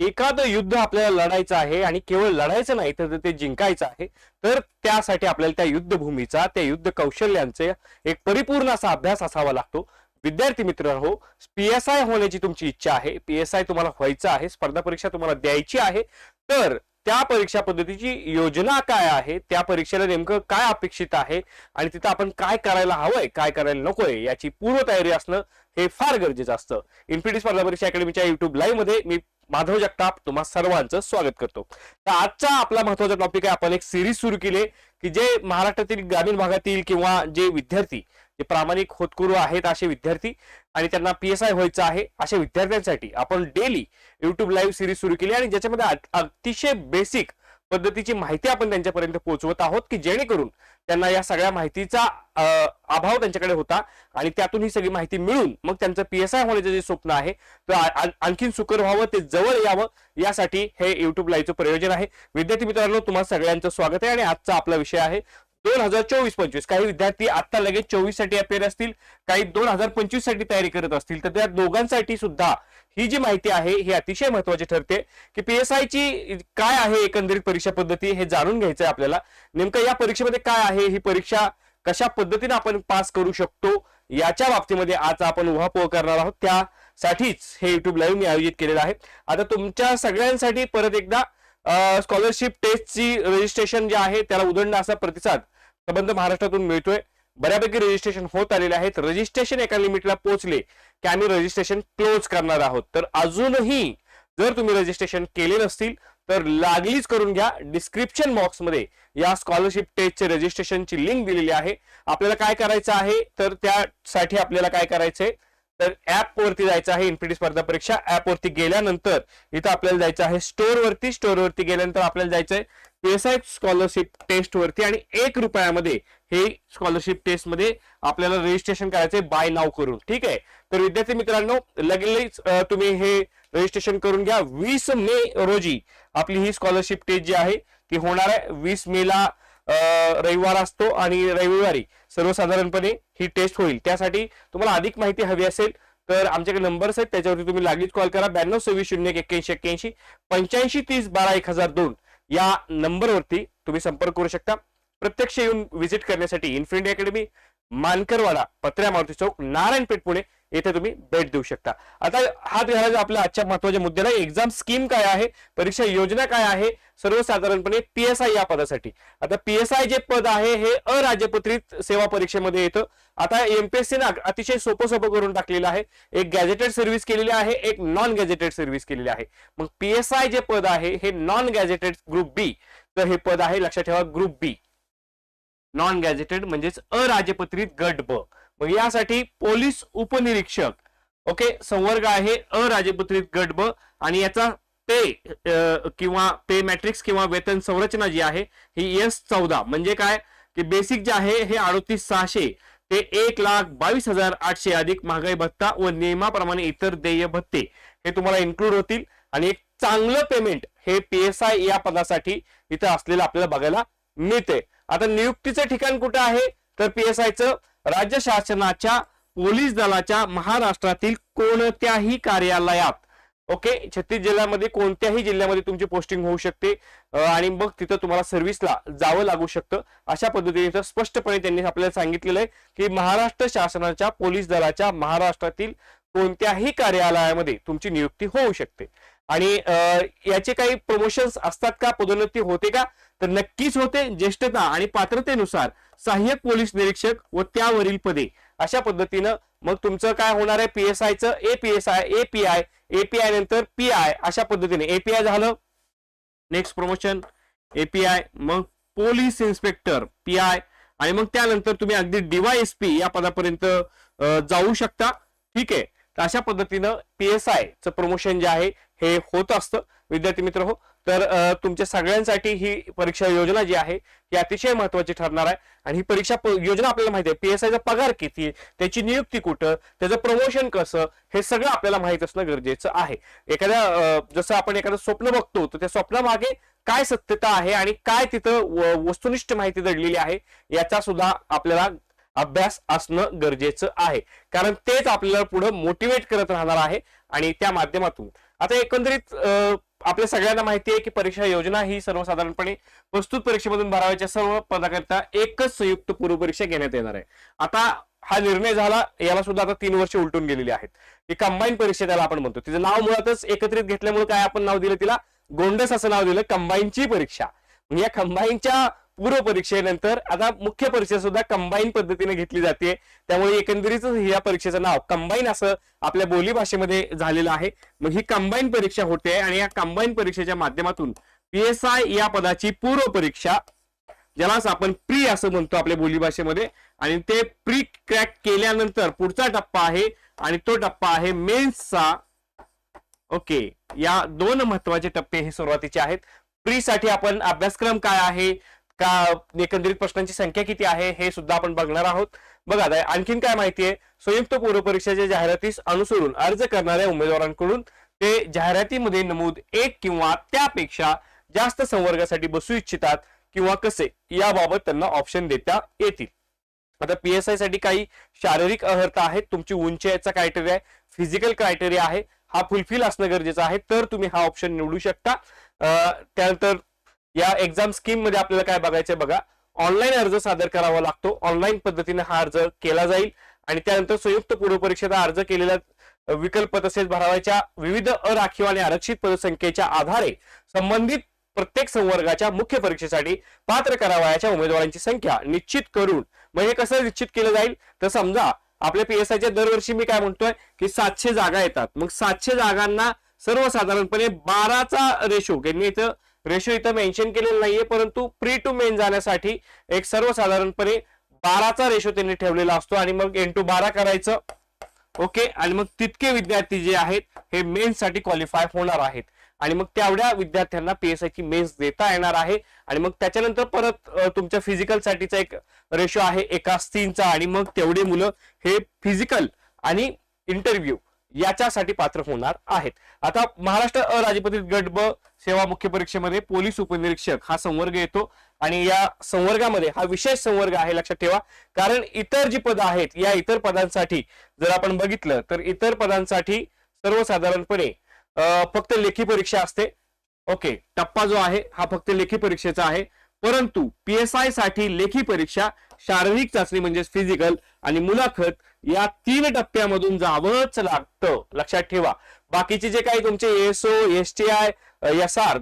एखादं युद्ध आपल्याला लढायचं आहे आणि केवळ लढायचं नाही तर ते जिंकायचं आहे. तर त्यासाठी आपल्याला त्या युद्धभूमीचा त्या युद्ध कौशल्यांचे एक परिपूर्ण असा अभ्यास असावा लागतो. विद्यार्थी मित्र हो पी एस आय होण्याची तुमची इच्छा आहे. पी एस आय तुम्हाला व्हायचं आहे स्पर्धा परीक्षा तुम्हाला द्यायची आहे. तर त्या परीक्षा पद्धतीची योजना काय आहे? त्या परीक्षेला नेमकं काय अपेक्षित आहे? आणि तिथं आपण काय करायला हवंय काय करायला नकोय याची पूर्वतयारी असणं हे फार गरजेचं असतं. इन्फिटी स्पर्धा परीक्षा अकॅडमीच्या युट्यूब लाईव्हमध्ये मी माधव जगताप तुम्हा सर्वांचं स्वागत करतो. तर आजचा आपला महत्त्वाचा टॉपिक आहे आपण एक सिरीज सुरू केली की जे महाराष्ट्रातील ग्रामीण भागातील किंवा जे विद्यार्थी जे प्रामाणिक होतकुरू आहेत असे विद्यार्थी आणि त्यांना पी एस आय व्हायचं आहे अशा विद्यार्थ्यांसाठी आपण डेली युट्यूब लाईव्ह सिरीज सुरू केली आणि ज्याच्यामध्ये अतिशय बेसिक पद्धतीची माहिती आपण त्यांच्यापर्यंत पोहोचवत आहोत की जेणेकरून त्यांना या सगळ्या माहितीचा अभाव त्यांच्याकडे होता आणि त्यातून ही सगळी माहिती मिळून मग त्यांचं पीएसआय होण्याचं जे स्वप्न आहे ते आणखीन सुकर व्हावं ते जवळ यावं यासाठी हे युट्यूब लाईव्हचं प्रयोजन आहे. विद्यार्थी मित्रांनो तुम्हाला सगळ्यांचं स्वागत आहे आणि आजचा आपला विषय आहे दोन हजार चोवीस पंचवीस. काही विद्यार्थी आता लगेच चोवीससाठी अपेअर असतील काही दोन हजार पंचवीससाठी तयारी करत असतील. तर त्या दोघांसाठी सुद्धा ही जी माहिती आहे ही अतिशय महत्वाची ठरते की पीएसआयची ची काय आहे एकंदरीत परीक्षा पद्धती हे जाणून घ्यायचं आहे आपल्याला. नेमकं या परीक्षेमध्ये काय आहे? ही परीक्षा कशा पद्धतीने आपण पास करू शकतो? याच्या बाबतीमध्ये आज आपण उहापोह करणार आहोत. त्यासाठीच हे युट्यूब लाईव्ह मी आयोजित केलेलं आहे. आता तुमच्या सगळ्यांसाठी परत एकदा स्कॉलरशिप टेस्टची रजिस्ट्रेशन जे आहे त्याला उदंड असा प्रतिसाद संबंध महाराष्ट्रातून मिळतोय. बऱ्यापैकी रजिस्ट्रेशन होत आलेले आहेत. रजिस्ट्रेशन एका लिमिटला पोहोचले की आम्ही रजिस्ट्रेशन क्लोज करणार आहोत. तर अजूनही जर तुम्ही रजिस्ट्रेशन केले नसतील तर लागलीच करून घ्या. डिस्क्रिप्शन बॉक्समध्ये या स्कॉलरशिप टेस्टचे रजिस्ट्रेशनची लिंक दिलेली आहे. आपल्याला काय करायचं आहे? तर त्यासाठी आपल्याला काय करायचंय? तर ऍप वरती जायचं आहे. इन्फिटी स्पर्धा परीक्षा ऍप वरती गेल्यानंतर इथं आपल्याला जायचं आहे. स्टोअर वरती स्टोअर वरती गेल्यानंतर आपल्याला जायचंय. पीएसआय स्कॉलरशिप टेस्ट वरती आणि एक रुपयामध्ये हे स्कॉलरशिप टेस्टमध्ये आपल्याला रजिस्ट्रेशन करायचे बाय नाव करून. ठीक आहे? तर विद्यार्थी मित्रांनो लगेच तुम्ही हे रजिस्ट्रेशन करून घ्या. वीस मे रोजी आपली ही स्कॉलरशिप टेस्ट जी आहे ती होणार आहे. वीस मे ला रविवार असतो आणि रविवारी सर्वसाधारणपणे ही टेस्ट होईल. त्यासाठी तुम्हाला अधिक माहिती हवी असेल तर आमच्याकडे नंबर्स आहेत. त्याच्यावरती तुम्ही लागलीच कॉल करा. ब्याण्णव सव्वीस शून्य एक्क्याऐंशी एक्क्याऐंशी पंच्याऐंशी तीस बारा एक हजार दोन. या नंबरवरती तुम्ही संपर्क करू शकता. प्रत्यक्ष येऊन व्हिजिट करण्यासाठी इन्फिनिटी अकॅडमी मानकरवाडा पत्र्या मारुती चौक नारायणपेठ पुणे येथे तुम्ही भेट देऊ शकता. आता हात घालायचा आपल्या आजच्या महत्त्वाच्या मुद्द्याला एक्झाम स्कीम काय आहे परीक्षा योजना काय आहे सर्वसाधारणपणे पीएसआय या पदासाठी. आता पीएसआय जे पद आहे हे अराजपत्रित सेवा परीक्षेमध्ये येतं. आता एमपीएससी ना अतिशय सोपं सोपं करून टाकलेलं आहे. एक गॅजेटेड सर्व्हिस केलेली आहे एक नॉन गॅजेटेड सर्व्हिस केलेली आहे. मग पीएसआय जे पद आहे हे नॉन गॅजेटेड ग्रुप बी तर हे पद आहे लक्षात ठेवा ग्रुप बी नॉन गॅजेटेड म्हणजेच अराजपत्रित गट ब मग यासाठी पोलीस उपनिरीक्षक ओके संवर्ग आहे अराजपत्रित गट ब आणि याचा पे किंवा पे मॅट्रिक्स किंवा वेतन संरचना जी आहे ही एस चौदा. म्हणजे काय? की बेसिक जे आहे हे अडतीस सहाशे. ते एक लाख बावीस हजार आठशे अधिक महागाई भत्ता व नियमाप्रमाणे इतर देय भत्ते. हे तुम्हाला इन्क्लूड होतील. आणि एक चांगलं पेमेंट हे पी एस आय या पदासाठी इथं असलेलं आपल्याला बघायला मिळते. आता नियुक्तीचं ठिकाण कुठं आहे? तर पी एस आयचं राज्य शासनाच्या पोलीस दलाच्या महाराष्ट्रातील कोणत्याही कार्यालयात. ओके छत्तीस जिल्ह्यामध्ये कोणत्याही जिल्ह्यामध्ये तुमची पोस्टिंग होऊ शकते. आणि मग तिथं तुम्हाला सर्व्हिसला जावं लागू शकतं. अशा पद्धतीने स्पष्टपणे त्यांनी आपल्याला सांगितलेलं आहे की महाराष्ट्र शासनाच्या पोलीस दलाच्या महाराष्ट्रातील कोणत्याही कार्यालयामध्ये तुमची नियुक्ती होऊ शकते. आणि याचे काही प्रमोशन्स असतात का? पदोन्नती होते का? तर नक्कीच होते. ज्येष्ठता आणि पात्रतेनुसार सहाय्यक पोलीस निरीक्षक व त्यावरील पदे अशा पद्धतीनं मग तुमचं काय होणार आहे? पीएसआयचं पी आय एपीआय नंतर पी आय अशा पद्धतीने. एपीआय झालं. नेक्स्ट प्रमोशन एपीआय मग पोलीस इन्स्पेक्टर पी आय आणि मग त्यानंतर तुम्ही अगदी डीवायएसपी या पदापर्यंत जाऊ शकता. ठीक आहे? तर अशा पद्धतीनं पीएसआय चं प्रमोशन जे आहे हे होत असतं. विद्यार्थी मित्र हो तर तुमच्या सगळ्यांसाठी ही परीक्षा योजना जी आहे ही अतिशय महत्वाची ठरणार आहे. आणि ही परीक्षा प- योजना आपल्याला माहिती आहे पीएसआयचा पगार किती त्याची नियुक्ती कुठं त्याचं प्रमोशन कसं हे सगळं आपल्याला माहीत असणं गरजेचं आहे. एखाद्या जसं आपण एखादं स्वप्न बघतो तर त्या स्वप्नामागे काय सत्यता आहे आणि काय तिथं व- वस्तुनिष्ठ माहिती दडलेली आहे याचा सुद्धा आपल्याला अभ्यास असणं गरजेचं आहे. कारण तेच आपल्याला पुढे मोटिवेट करत राहणार आहे आणि त्या माध्यमातून. आता एकंदरीत आपल्या सगळ्यांना माहिती आहे की परीक्षा योजना ही सर्वसाधारणपणे प्रस्तुत परीक्षेमधून बारावीच्या सर्व पदाकरता एकच संयुक्त पूर्व परीक्षा घेण्यात येणार आहे. आता हा निर्णय झाला याला सुद्धा आता तीन वर्ष उलटून गेलेली आहेत. ही कंबाईन परीक्षा त्याला आपण म्हणतो. तिचं नाव मुळातच एकत्रित घेतल्यामुळे काय आपण नाव दिलं तिला? गोंडस असं नाव दिलं कंबाईनची परीक्षा. या कंबाईनच्या पूर्व परीक्षेनंतर आता मुख्य परीक्षा सुद्धा कंबाईन पद्धतीने घेतली जाते. त्यामुळे एकंदरीत या परीक्षेचं नाव कंबाईन असं आपल्या बोली भाषेमध्ये झालेलं आहे. मग ही कंबाईन परीक्षा होते आणि या कंबाईन परीक्षेच्या माध्यमातून पीएसआय या पदाची पूर्व परीक्षा ज्यालाच आपण प्री असं म्हणतो आपल्या बोली भाषेमध्ये आणि ते प्री क्रॅक केल्यानंतर पुढचा टप्पा आहे आणि तो टप्पा आहे मेन्सचा ओके या दोन महत्त्वाचे टप्पे हे सुरुवातीचे आहेत. प्री साठी आपण अभ्यासक्रम काय आहे? का एकंदरीत प्रश्नांची संख्या किती आहे हे सुद्धा आपण बघणार आहोत. बघा आणखीन काय माहिती आहे? संयुक्त पूर्व परीक्षेच्या जाहिरातीस अनुसरून अर्ज करणाऱ्या उमेदवारांकडून ते जाहिरातीमध्ये नमूद एक किंवा त्यापेक्षा जास्त संवर्गासाठी बसू इच्छितात किंवा कसे याबाबत त्यांना ऑप्शन देता येतील. आता पीएसआयसाठी काही शारीरिक अर्हता आहेत. तुमची उंचीचा क्रायटेरिया आहे. फिजिकल क्रायटेरिया आहे. हा फुलफिल असणं गरजेचं आहे. तर तुम्ही हा ऑप्शन निवडू शकता. त्यानंतर या एक्झाम स्कीममध्ये आपल्याला काय बघायचं बघा ऑनलाईन अर्ज सादर करावा लागतो. ऑनलाईन पद्धतीने हा अर्ज केला जाईल. आणि त्यानंतर संयुक्त पूर्व परीक्षेचा अर्ज केलेल्या विकल्प तसेच भरावायच्या विविध अराखीव आणि आरक्षित पदसंख्येच्या आधारे संबंधित प्रत्येक संवर्गाच्या मुख्य परीक्षेसाठी पात्र करावयाच्या उमेदवारांची संख्या निश्चित करून. मग हे कसं निश्चित केलं जाईल? तर समजा आपल्या पीएसआयच्या दरवर्षी मी काय म्हणतोय की सातशे जागा येतात. मग सातशे जागांना सर्वसाधारणपणे बाराचा रेशो यांनी इथं रेशो इथं मेन्शन केलेलं नाहीये परंतु प्री टू मेन जाण्यासाठी एक सर्वसाधारणपणे बाराचा रेशो त्यांनी ठेवलेला असतो आणि मग एन टू बारा करायचं. ओके आणि मग तितके विद्यार्थी जे आहेत हे मेन्ससाठी क्वालिफाय होणार आहेत. आणि मग तेवढ्या विद्यार्थ्यांना पीएसआय ची मेन्स देता येणार आहे. आणि मग त्याच्यानंतर परत तुमच्या फिजिकल साठीचा एक रेशो आहे एका तीनचा आणि मग तेवढे मुलं हे फिजिकल आणि इंटरव्ह्यू याच्यासाठी पात्र होणार आहेत. आता महाराष्ट्र अराजपत्रित गट ब सेवा मुख्य परीक्षेमध्ये पोलीस उपनिरीक्षक हा संवर्ग येतो आणि या संवर्गामध्ये हा विशेष संवर्ग आहे लक्षात ठेवा. कारण इतर जी पदं आहेत या इतर पदांसाठी जर आपण बघितलं तर इतर पदांसाठी सर्वसाधारणपणे फक्त लेखी परीक्षा असते. ओके टप्पा जो आहे हा फक्त लेखी परीक्षेचा आहे. परंतु पीएसआयसाठी लेखी परीक्षा शारीरिक चाचणी म्हणजे फिजिकल आणि मुलाखत या तीन टप्प्यामधून जावंच लागतं. लक्षात ठेवा. बाकीचे जे काही तुमचे SO S T I S R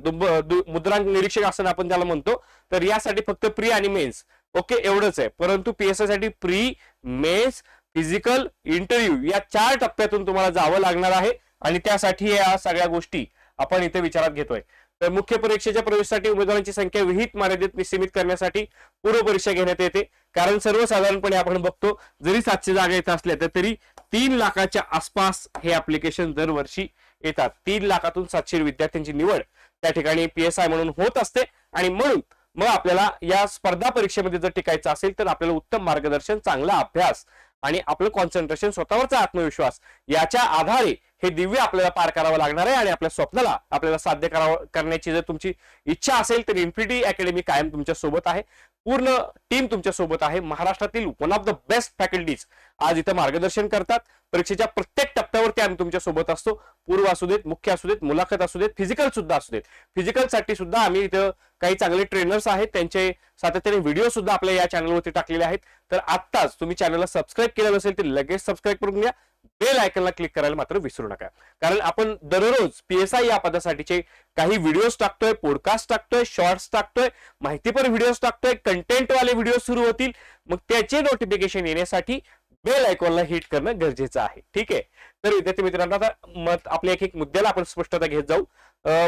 मुद्रांक निरीक्षक असं आपण त्याला म्हणतो तर यासाठी फक्त प्री आणि मेन्स. ओके एवढंच आहे. परंतु पीएसआयसाठी प्री मेन्स फिजिकल इंटरव्ह्यू या चार टप्प्यातून तुम्हाला जावं लागणार आहे. आणि त्यासाठी या सगळ्या गोष्टी आपण इथे विचारात घेतोय. तर मुख्य परीक्षेच्या प्रवेशासाठी उमेदवारांची संख्या विहित मर्यादेत सीमित करण्यासाठी पूर्व परीक्षा घेण्यात येते. कारण सर्वसाधारणपणे आपण बघतो जरी सातशे जागा येत असल्या तर तरी तीन लाखाच्या आसपास हे अप्लिकेशन दरवर्षी येतात. तीन लाखातून सातशे विद्यार्थ्यांची निवड त्या ठिकाणी पीएसआय म्हणून होत असते. आणि म्हणून मग आपल्याला या स्पर्धा परीक्षेमध्ये जर टिकायचं असेल तर आपल्याला उत्तम मार्गदर्शन चांगला अभ्यास आणि आपलं कॉन्सन्ट्रेशन स्वतःवरचा आत्मविश्वास याच्या आधारे हे दिव्य आपल्याला पार करावं लागणार आहे आणि आपल्या स्वप्नाला आपल्याला साध्य करावं करण्याची जर तुमची इच्छा असेल तर इन्फिनिटी अकॅडमी कायम तुमच्यासोबत आहे. पूर्ण टीम तुमच्यासोबत आहे. महाराष्ट्रातील one of the best faculties आज इथं मार्गदर्शन करतात. परीक्षेच्या प्रत्येक टप्प्यावरती आम्ही तुमच्यासोबत असतो. पूर्व असू देत मुख्य असू देत मुलाखत असू देत फिजिकल सुद्धा असू देत. फिजिकलसाठी सुद्धा आम्ही इथं काही चांगले ट्रेनर्स आहेत. त्यांचे सातत्याने व्हिडिओ सुद्धा आपल्या या चॅनलवरती टाकलेले आहेत. तर आत्ताच तुम्ही चॅनलला सबस्क्राईब केलं नसेल तर लगेच सबस्क्राईब करून घ्या. बेल आयकनला क्लिक करायला मात्र विसरू नका. कारण आपण दररोज पीएसआय या पदासाठीचे काही व्हिडिओज टाकतोय पॉडकास्ट टाकतोय शॉर्ट्स टाकतोय माहितीपर व्हिडिओज टाकतोय कंटेंटवाले व्हिडिओ सुरू होतील. मग त्याचे नोटिफिकेशन येण्यासाठी बेल आयकॉनला हिट करणं गरजेचं आहे. ठीक आहे? तर विद्यार्थी मित्रांनो आता मत आपल्या एक एक मुद्द्याला आपण स्पष्टता घेत जाऊ.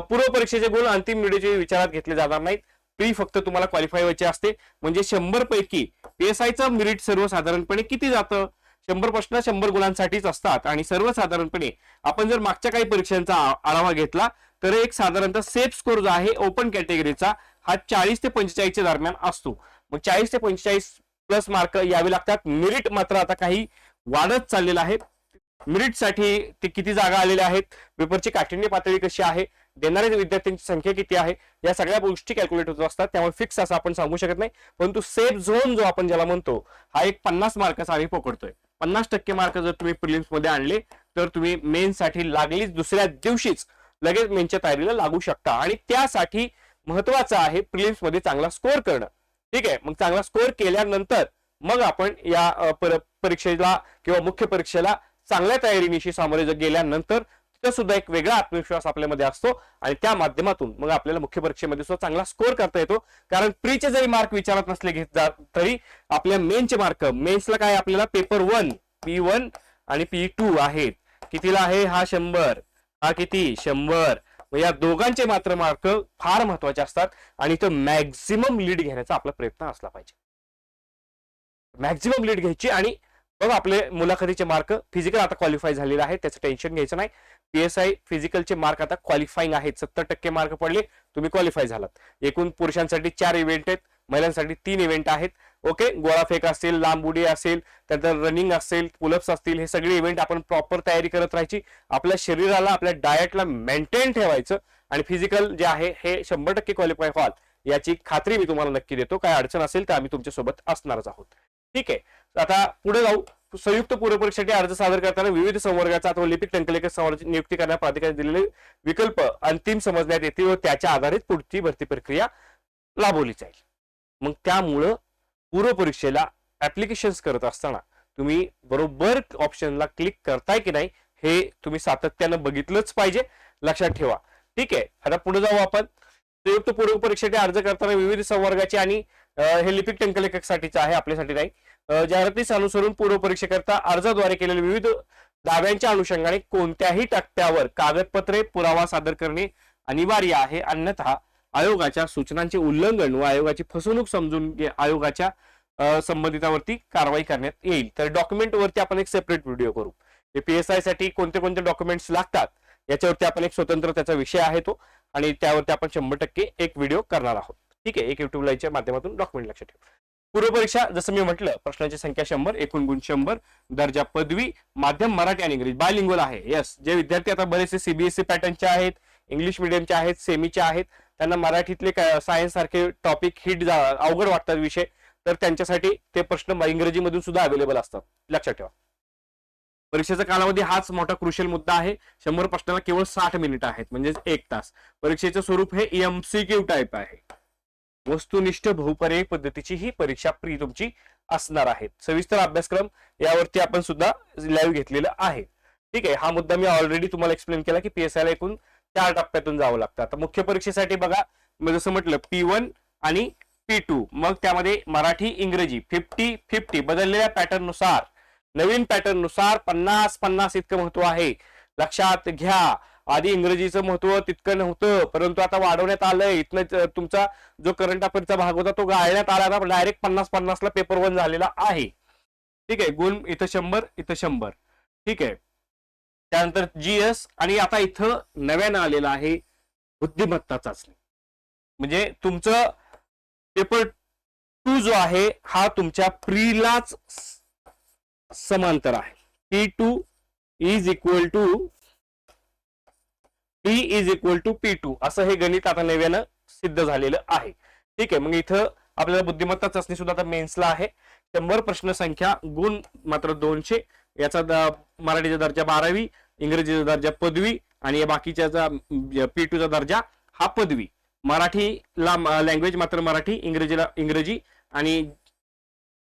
पूर्व परीक्षेचे गुण अंतिम व्हिडिओचे विचारात घेतले जाणार नाहीत. प्री फक्त तुम्हाला क्वालिफाय व्हायचे असते. म्हणजे शंभर पैकी पीएसआयचं मिरिट सर्वसाधारणपणे किती जातं? शंभर प्रश्न शंभर गुणांसाठीच असतात. आणि सर्वसाधारणपणे आपण जर मागच्या काही परीक्षांचा आढावा घेतला तर एक साधारणतः सेफ स्कोर जो आहे ओपन कॅटेगरीचा हा चाळीस ते पंचेचाळीसच्या दरम्यान असतो. मग चाळीस ते पंचेचाळीस प्लस मार्क यावे लागतात. मेरिट मात्र आता काही वाढत चाललेलं आहे. मेरिटसाठी ते किती जागा आलेल्या आहेत? पेपरची काठिण्य पातळी कशी आहे? देणाऱ्या विद्यार्थ्यांची संख्या किती आहे? या सगळ्या गोष्टी कॅल्क्युलेट होत असतात. त्यामुळे फिक्स असं आपण सांगू शकत नाही. परंतु सेफ झोन जो आपण ज्याला म्हणतो हा एक पन्नास मार्काचा आम्ही पकडतोय. पन्नास टक्के मार्क जर तुम्ही प्रिलिम्समध्ये आणले तर तुम्ही मेनसाठी लागलीच दुसऱ्या दिवशीच लगेच मेनच्या तयारीला लागू शकता. आणि त्यासाठी महत्वाचं आहे प्रिलिम्समध्ये चांगला स्कोअर करणं. ठीक आहे? मग चांगला स्कोअर केल्यानंतर मग आपण या पर- परीक्षेला किंवा मुख्य परीक्षेला चांगल्या तयारीनिशी सामोरे गेल्यानंतर तो सुद्धा एक वेगळा आत्मविश्वास आपल्यामध्ये असतो आणि त्या माध्यमातून मग आपल्याला मुख्य परीक्षेमध्ये सुद्धा चांगला स्कोर करता येतो. कारण प्रीचे जरी मार्क विचारत नसले घेत जा तरी आपल्या मेनचे मार्क मेन्सला काय आपल्याला पेपर वन पी वन आणि पी टू आहेत. कितीला आहे? हा शंभर. हा किती? शंभर. या दोघांचे मात्र मार्क फार महत्त्वाचे असतात आणि तो मॅक्झिमम लीड घेण्याचा आपला प्रयत्न असला पाहिजे. मॅक्झिमम लीड घ्यायची आणि बघ आपले मुलाखतीचे मार्क फिजिकल आता क्वालिफाय झालेले आहेत त्याचं टेन्शन घ्यायचं नाही. पीएसआय फिजिकलचे मार्क आता क्वालिफाईंग आहेत. सत्तर टक्के मार्क पडले तुम्ही क्वालिफाय झालात. एकूण पुरुषांसाठी चार इव्हेंट आहेत महिलांसाठी तीन इव्हेंट आहेत. ओके गोळाफेक असेल लांब उडी असेल त्यानंतर रनिंग असेल पुलअप्स असतील हे सगळे इव्हेंट आपण प्रॉपर तयारी करत राहायची. आपल्या शरीराला आपल्या डाएटला मेंटेन ठेवायचं आणि फिजिकल जे आहे हे शंभर टक्के क्वालिफाय व्हाल. याची खात्री मी तुम्हाला नक्की देतो. काय अडचण असेल तर आम्ही तुमच्यासोबत असणारच आहोत. ठीक आहे. आता पुढे जाऊ. संयुक्त पूर्वपरीक्षेसाठी अर्ज सादर करताना विविध संवर्गाचा अथवा लिपिक टंकलेखक संवर्गाची नियुक्ती करण्यात प्राधिकारी दिलेले विकल्प अंतिम समजण्यात येतील व त्याच्या आधारित पुढची भरती प्रक्रिया राबवली जाईल. मग त्यामुळं पूर्वपरीक्षेला ऍप्लिकेशन्स करत असताना तुम्ही बरोबर ऑप्शनला क्लिक करताय की नाही हे तुम्ही सातत्यानं बघितलंच पाहिजे. लक्षात ठेवा. ठीक आहे. आता पुढे जाऊ आपण. संयुक्त पूर्व परीक्षेसाठी अर्ज करताना विविध संवर्गाचे आणि हे लिपिक टंकलेखकसाठीचं आहे आपल्यासाठी नाही. जाहिरातीस अनुसरून पूर्वपरीक्षेकरता अर्जाद्वारे केलेल्या विविध दाव्यांच्या अनुषंगाने कोणत्याही टप्प्यावर कागदपत्रे पुरावा सादर करणे अनिवार्य आहे. अन्यथा आयोगाच्या सूचनांचे उल्लंघन व आयोगाची फसवणूक समजून आयोगाच्या संबंधितावरती कारवाई करण्यात येईल. तर डॉक्युमेंट वरती आपण एक सेपरेट व्हिडिओ करू. पीएसआयसाठी कोणते कोणते डॉक्युमेंट्स लागतात याच्यावरती आपण एक स्वतंत्र त्याचा विषय आहे तो आणि त्यावरती आपण शंभर टक्के एक व्हिडिओ करणार आहोत. ठीक आहे एक युट्यूब लाईव्हच्या माध्यमातून डॉक्युमेंट लक्षात ठेवू. पूर्वपरीक्षा जसं मी म्हटलं प्रश्नांची संख्या शंभर एकूण गुण शंभर दर्जा पदवी माध्यम मराठी आणि इंग्रजी बायलिंग्वल आहे. यस जे विद्यार्थी आता बरेचसे सीबीएसई पॅटर्नचे आहेत इंग्लिश मिडियमचे आहेत सेमीचे आहेत त्यांना मराठीतले सायन्स सारखे टॉपिक हिट अवघड वाटतात विषय तर त्यांच्यासाठी ते प्रश्न इंग्रजीमधून सुद्धा अवेलेबल असतात. लक्षात ठेवा. परीक्षेचा कालावधी हाच मोठा क्रुशियल मुद्दा आहे. शंभर प्रश्नाला केवळ साठ मिनिटं आहेत म्हणजेच एक तास. परीक्षेचं स्वरूप हे एमसीक्यू टाईप आहे. वस्तुनिष्ठ बहुपर्यायी पद्धतीची ही परीक्षा प्री तुमची असणार आहे. सविस्तर अभ्यासक्रम यावरती आपण सुद्धा लाईव्ह घेतलेला आहे. ठीक आहे हा मुद्दा मी ऑलरेडी तुम्हाला एक्सप्लेन केला की पीएसआयला एकूण चार टप्प्यातून जावं लागतं. आता मुख्य परीक्षेसाठी बघा मी जसं म्हटलं पी वन आणि पी टू मग त्यामध्ये मराठी इंग्रजी फिफ्टी फिफ्टी बदललेल्या पॅटर्ननुसार नवीन पॅटर्ननुसार पन्नास पन्नास इतकं महत्त्व आहे. लक्षात घ्या. आधी इंग्रजीचं महत्त्व तितकं नव्हतं परंतु आता वाढवण्यात आलंय. इथनं तुमचा जो करंट अफेअरचा भाग होता तो गाळण्यात आला आता डायरेक्ट पन्नास पन्नासला पेपर वन झालेला आहे. ठीक आहे गुण इथं शंभर इथं शंभर. ठीक आहे. त्यानंतर जीएस आणि आता इथं नव्यानं आलेलं आहे बुद्धिमत्ता चाचणी. म्हणजे तुमचं पेपर टू जो आहे हा तुमच्या प्रीलाच समांतर आहे. P two is equal to P is equal to P two असं हे गणित आता नव्यानं सिद्ध झालेलं आहे. ठीक आहे मग इथं आपल्याला बुद्धिमत्ता चाचणी सुद्धा आता मेन्सला आहे. शंभर प्रश्न संख्या गुण मात्र दोनशे. याचा मराठीचा दर्जा बारावी इंग्रजीचा दर्जा पदवी आणि या बाकीच्या पी टूचा दर्जा हा पदवी. मराठीला लँग्वेज मात्र मराठी इंग्रजीला इंग्रजी आणि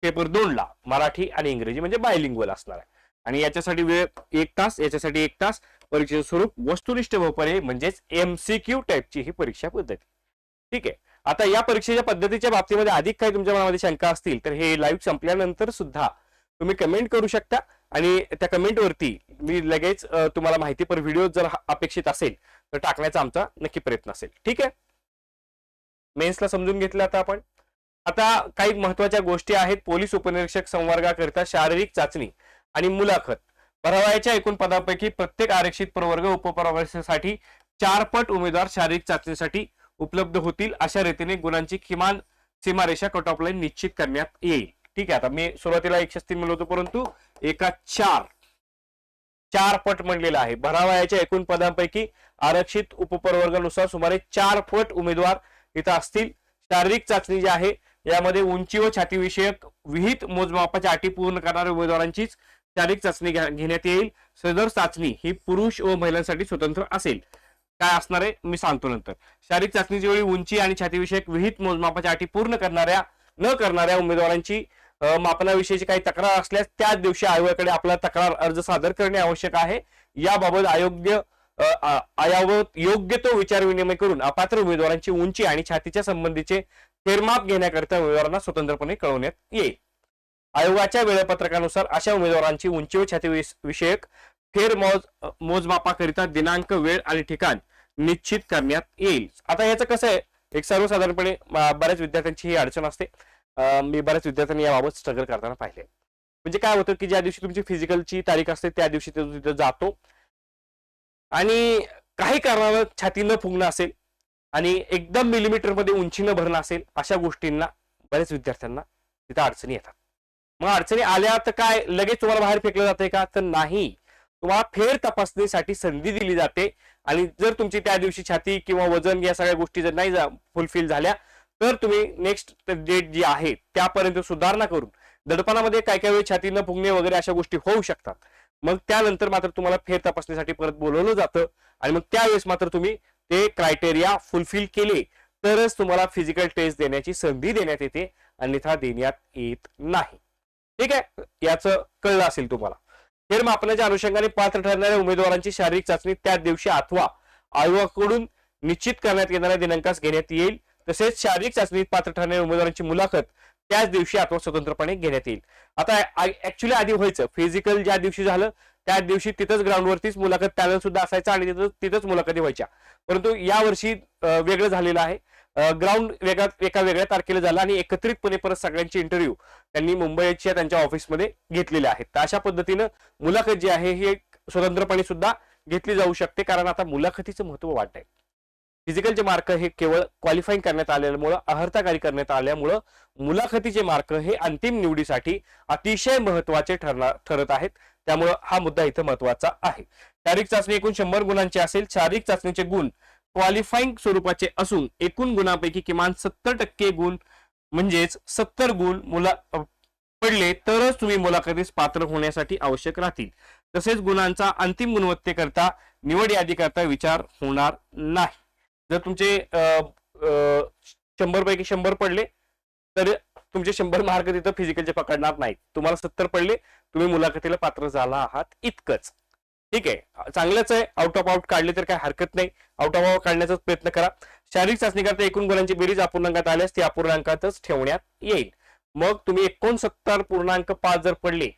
पेपर दोनला मराठी आणि इंग्रजी म्हणजे बायलिंग्वल असणार आहे. आणि याच्यासाठी वेळ एक तास याच्यासाठी एक तास परीक्षेचं स्वरूप वस्तुनिष्ठ बहुपर्याय म्हणजेच एमसीक्यू टाईपची ही परीक्षा पद्धती. ठीक आहे. आता या परीक्षेच्या पद्धतीच्या बाबतीमध्ये अधिक काही तुमच्या मनामध्ये शंका असतील तर हे लाईव्ह संपल्यानंतर सुद्धा तुम्ही कमेंट करू शकता. आणि त्या कमेंट वरती मी लगेच तुम्हाला माहितीपर व्हिडिओ जर अपेक्षित असेल तर टाकण्याचा आमचा नक्की प्रयत्न असेल. ठीक आहे? मेन्सला समजून घेतलं आता आपण. आता काही महत्त्वाच्या गोष्टी आहेत. पोलीस उपनिरीक्षक संवर्गाकरिता शारीरिक चाचणी आणि मुलाखत. भरावयाच्या एकूण पदापैकी प्रत्येक आरक्षित प्रवर्ग उपप्रवर्गासाठी चार पट उमेदवार शारीरिक चाचणीसाठी उपलब्ध होतील अशा रीतीने गुणांची किमान सीमारेषा कट ऑफ लाईन निश्चित करण्यात येईल. ठीक आहे आता मी सुरुवातीला एकशे तीन म्हणलो होतो परंतु एका चार चार पट म्हणलेला आहे. भरावयाच्या एकूण पदांपैकी आरक्षित उपप्रवर्गानुसार सुमारे चार पट उमेदवार इथं असतील. शारीरिक चाचणी जी आहे यामध्ये उंची व छातीविषयक विहित मोजमापाच्या अटी पूर्ण करणाऱ्या उमेदवारांचीच शारीरिक चाचणी घेण्यात येईल. सदर चाचणी ही पुरुष व महिलांसाठी स्वतंत्र असेल. काय असणार आहे? मी सांगतो नंतर. शारीरिक चाचणीच्या वेळी उंची आणि छातीविषयक विहित मोजमापाच्या अटी पूर्ण करणाऱ्या न करणाऱ्या उमेदवारांची मापनाविषयीची काही तक्रार असल्यास त्याच दिवशी आयोगाकडे आपला तक्रार अर्ज सादर करणे आवश्यक आहे. याबाबत अयोग्य अ, योग्य तो विचार विनिमय करून अपात्र उमेदवारांची उंची आणि छातीच्या संबंधीचे फेरमाप घेण्याकरिता उमेदवारांना स्वतंत्रपणे कळवण्यात येईल. आयोगाच्या वेळापत्रकानुसार अशा उमेदवारांची उंची व छाती विषयक फेरमोज अ, मोजमापाकरिता दिनांक वेळ आणि ठिकाण निश्चित करण्यात येईल. आता याचं कसं आहे? एक सर्वसाधारणपणे बऱ्याच विद्यार्थ्यांची ही अडचण असते. मी बऱ्याच विद्यार्थ्यांनी याबाबत स्ट्रगल करताना पाहिले. म्हणजे काय होतं की ज्या दिवशी तुमची फिजिकलची तारीख असते त्या दिवशी तो जातो. आणि काही कारणानं छाती न फुगणं असेल आणि एकदम मिलीमीटरमध्ये उंची न भरणं असेल अशा गोष्टींना बऱ्याच विद्यार्थ्यांना तिथं अडचणी येतात. मग अडचणी आल्या तर काय? लगेच तुम्हाला बाहेर फेकलं जाते का? तर नाही. तुम्हाला फेर तपासणीसाठी संधी दिली जाते. आणि जर तुमची त्या दिवशी छाती किंवा वजन या सगळ्या गोष्टी जर नाही फुलफिल झाल्या तर तुम्ही नेक्स्ट डेट जी आहे त्यापर्यंत सुधारणा करून दडपणामध्ये काय काय वेळी छाती न फुगणे वगैरे अशा गोष्टी होऊ शकतात. मग त्यानंतर मात्र तुम्हाला फेर तपासणीसाठी परत बोलवलं जातं. आणि मग त्यावेळेस मात्र तुम्ही ते क्रायटेरिया फुलफिल केले तरच तुम्हाला फिजिकल टेस्ट देण्याची संधी देण्यात येते. अन्यथा देण्यात येत नाही. ठीक आहे? याचं कळलं असेल तुम्हाला. फेरमापनाच्या अनुषंगाने पात्र ठरणाऱ्या उमेदवारांची शारीरिक चाचणी त्याच दिवशी अथवा आयोगाकडून निश्चित करण्यात येणाऱ्या दिनांकास घेण्यात येईल. तसेच शारीरिक चाचणीत पात्र ठरणाऱ्या उमेदवारांची मुलाखत त्याच दिवशी अथवा स्वतंत्रपणे घेण्यात येईल. आता ऍक्च्युली आधी व्हायचं. फिजिकल ज्या दिवशी झालं त्याच दिवशी तिथंच ग्राउंडवरतीच मुलाखत पॅनल सुद्धा असायचा आणि तिथं तिथंच मुलाखती व्हायच्या. परंतु यावर्षी वेगळं झालेलं आहे. ग्राउंड वेगळा एका वेगळ्या तारखेला झाला आणि एकत्रितपणे परत सगळ्यांची इंटरव्ह्यू त्यांनी मुंबईच्या त्यांच्या ऑफिसमध्ये घेतलेले आहेत. तर अशा पद्धतीनं मुलाखत जी आहे ही स्वतंत्रपणे सुद्धा घेतली जाऊ शकते. कारण आता मुलाखतीचं महत्त्व वाटत आहे फिजिकलचे मार्क हे केवळ क्वालिफाईंग करण्यात आल्यामुळं अहर्ताकारी करण्यात आल्यामुळं मुलाखतीचे मार्क हे अंतिम निवडीसाठी अतिशय महत्त्वाचे ठरणार ठरत आहेत. त्यामुळं हा मुद्दा इथं महत्त्वाचा आहे. शारीरिक चाचणी एकूण शंभर गुणांची असेल. शारीरिक चाचणीचे गुण क्वालिफाईंग स्वरूपाचे असून एकूण गुणांपैकी किमान सत्तर टक्के गुण म्हणजेच सत्तर गुण मुला पडले तरच तुम्ही मुलाखतीस पात्र होण्यासाठी आवश्यक राहतील. तसेच गुणांचा अंतिम गुणवत्तेकरता निवड यादीकरता विचार होणार नाही. जर तुमचे शंभर पैकी शंभर पडले तर तुमचे शंभर मार्क तिथं फिजिकलचे पकडणार नाहीत. तुम्हाला सत्तर पडले तुम्ही मुलाखतीला पात्र झाला आहात इतकंच. ठीक आहे. चांगलंच आहे. आउट ऑफ आउट काढले तर काही हरकत नाही. आउट ऑफ आउट काढण्याचा प्रयत्न करा. शारीरिक चाचणीकरता एकूण गुणांची बेरीज अपूर्णांकात आल्यास ती अपूर्णांकातच ठेवण्यात येईल. मग तुम्ही एकोणसत्तर पूर्णांक पाच जर पडले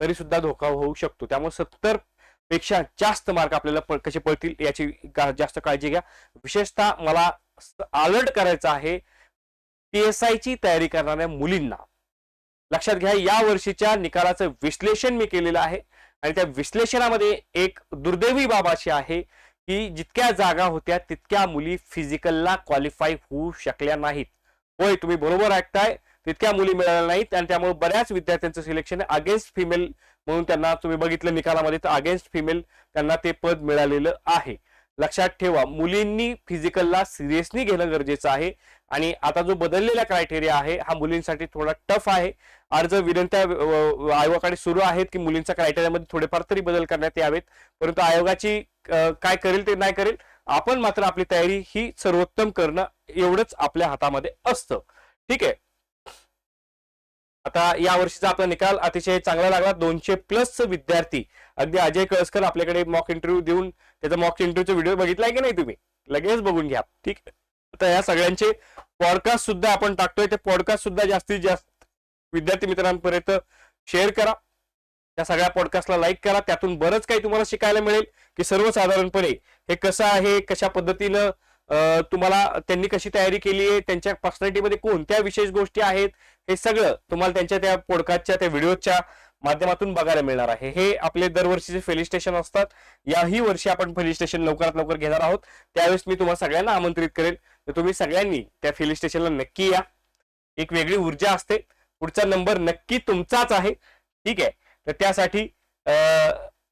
तरी सुद्धा धोका होऊ शकतो. त्यामुळे सत्तरपेक्षा जास्त मार्क आपल्याला कसे पडतील याची का- जास्त काळजी घ्या. विशेषतः मला अलर्ट करायचं आहे पीएसआयची एस आय ची तयारी करणाऱ्या मुलींना. लक्षात घ्या या वर्षीच्या निकालाचं विश्लेषण मी केलेलं आहे. आणि त्या विश्लेषणामध्ये एक दुर्दैवी बाब अशी आहे की जितक्या जागा होत्या तितक्या मुली फिजिकलला क्वालिफाय होऊ शकल्या नाहीत. होय तुम्ही बरोबर ऐकताय तितक्या मुली मिळाल्या नाहीत आणि त्यामुळे बऱ्याच विद्यार्थ्यांचं सिलेक्शन अगेन्स्ट फिमेल म्हणून त्यांना तुम्ही बघितलं निकालामध्ये तर अगेन्स्ट फिमेल त्यांना ते पद मिळालेलं आहे. लक्षात ठेवा मुलींनी फिजिकलला सिरियसली घेणं गरजेचं आहे. आणि आता जो बदललेला क्रायटेरिया आहे हा मुलींसाठी थोडा टफ आहे. अर्ज विनंत्या आयोगाकडे सुरू आहेत की मुलींच्या क्रायटेरियामध्ये थोडेफार तरी बदल करण्यात यावेत. परंतु आयोगाची काय करेल ते नाही करेल आपण मात्र आपली तयारी ही सर्वोत्तम करणं एवढंच आपल्या हातामध्ये असतं. ठीक आहे? आता या वर्षीचा आपला निकाल अतिशय चांगला लागला. दोनशे प्लस विद्यार्थी अगदी अजय कळसकर आपल्याकडे मॉक इंटरव्ह्यू देऊन त्याचा मॉक इंटरव्ह्यूचा व्हिडिओ बघितलाय की नाही तुम्ही? लगेच बघून घ्या. ठीक आहे? तर या सगळ्यांचे पॉडकास्ट सुद्धा आपण टाकतोय. ते पॉडकास्ट सुद्धा जास्तीत जास्त विद्यार्थी मित्रांपर्यंत शेअर करा. त्या सगळ्या पॉडकास्टला लाईक करा. त्यातून बरंच काही तुम्हाला शिकायला मिळेल की सर्वसाधारणपणे हे कसं आहे कशा पद्धतीनं तुम्हाला त्यांनी कशी तयारी केली आहे त्यांच्या पर्सनॅलिटीमध्ये कोणत्या विशेष गोष्टी आहेत हे सगळं तुम्हाला त्यांच्या त्या पॉडकास्टच्या त्या व्हिडिओच्या माध्यमातून बघायला मिळणार आहे. हे आपले दरवर्षीचे फेलिस्टेशन असतात. याही वर्षी आपण फेलिस्टेशन लवकरात लवकर घेणार आहोत. त्यावेळेस मी तुम्हाला सगळ्यांना आमंत्रित करेल तर तुम्ही सगळ्यांनी त्या फेलिस्टेशनला नक्की या. एक वेगळी ऊर्जा असते. पुढचा नंबर नक्की तुमचाच आहे. ठीक आहे? तर त्यासाठी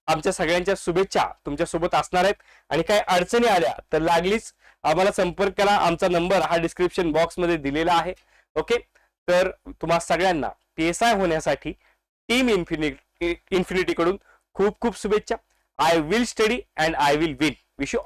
आमच्या सगळ्यांच्या शुभेच्छा तुमच्यासोबत असणार आहेत. आणि काही अडचणी आल्या तर लागलीच आम्हाला संपर्क करा. आमचा नंबर हा डिस्क्रिप्शन बॉक्समध्ये दिलेला आहे. ओके तर तुम्हा सगळ्यांना पी एस आय होण्यासाठी टीम इन्फिनिटी इन्फिनिटीकडून खूप खूप शुभेच्छा. I will study and I will win wish you